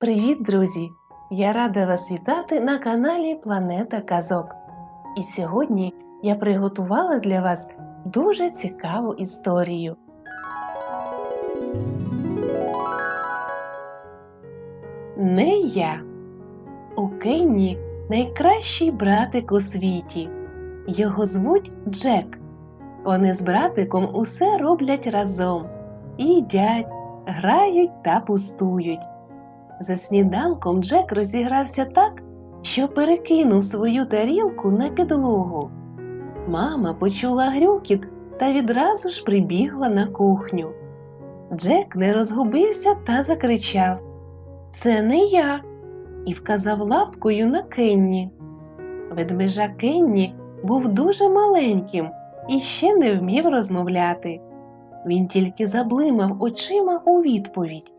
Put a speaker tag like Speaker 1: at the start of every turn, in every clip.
Speaker 1: Привіт, друзі! Я рада вас вітати на каналі Планета Казок. І сьогодні я приготувала для вас дуже цікаву історію. Не я. У Кенні найкращий братик у світі. Його звуть Джек. Вони з братиком усе роблять разом. Їдять, грають та пустують. За сніданком Джек розігрався так, що перекинув свою тарілку на підлогу. Мама почула грюкіт та відразу ж прибігла на кухню. Джек не розгубився та закричав Це не я. і вказав лапкою на Кенні. Ведмежа Кенні був дуже маленьким і ще не вмів розмовляти. Він тільки заблимав очима у відповідь.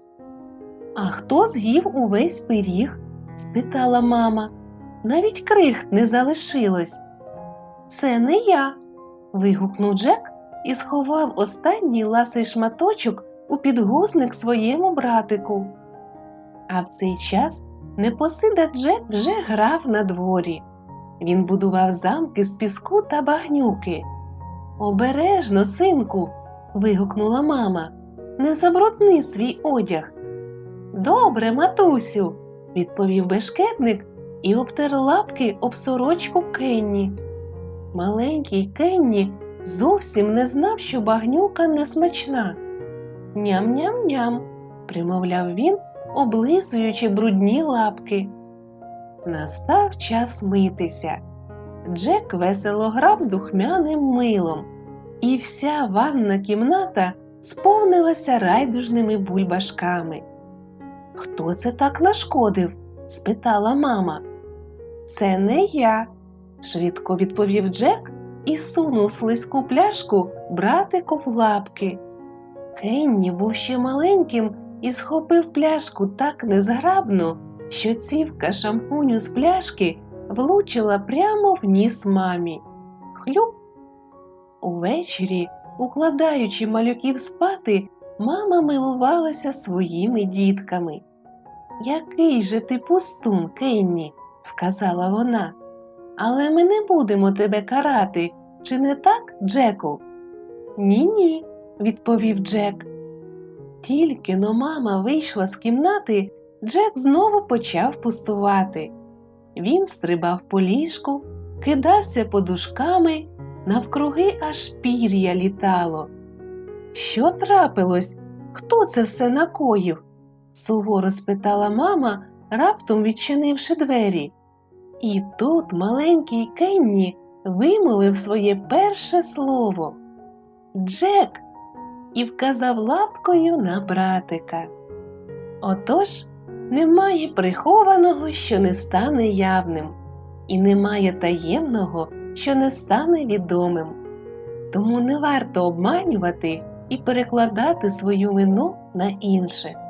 Speaker 1: А хто з'їв увесь пиріг? спитала мама. Навіть крихт не залишилось. Це не я. вигукнув Джек і сховав останній ласий шматочок у підгузник своєму братику. А в цей час непосида Джек вже грав на дворі. Він будував замки з піску та багнюки. Обережно, синку. вигукнула мама. Не забрудни свій одяг. Добре, матусю, відповів бешкетник і обтер лапки об сорочку Кенні. Маленький Кенні зовсім не знав, що багнюка не смачна. Ням-ням-ням, примовляв він, облизуючи брудні лапки. Настав час митися. Джек весело грав з духмяним милом, і вся ванна кімната сповнилася райдужними бульбашками. Хто це так нашкодив? спитала мама. Це не я, швидко відповів Джек і сунув слизьку пляшку братику в лапки. Кенні був ще маленьким і схопив пляшку так незграбно, що цівка шампуню з пляшки влучила прямо в ніс мамі. Хлюп. Увечері, укладаючи малюків спати, мама милувалася своїми дітками. Який же ти пустун, Кенні, сказала вона. Але ми не будемо тебе карати, чи не так, Джеку? Ні, ні, відповів Джек. Тільки но мама вийшла з кімнати, Джек знову почав пустувати. Він стрибав по ліжку, кидався подушками, навкруги аж пір'я літало. Що трапилось? Хто це все накоїв? суворо спитала мама, раптом відчинивши двері. І тут маленький Кенні вимовив своє перше слово Джек і вказав лапкою на братика. Отож, немає прихованого, що не стане явним, і немає таємного, що не стане відомим. Тому не варто обманювати і перекладати свою вину на інших.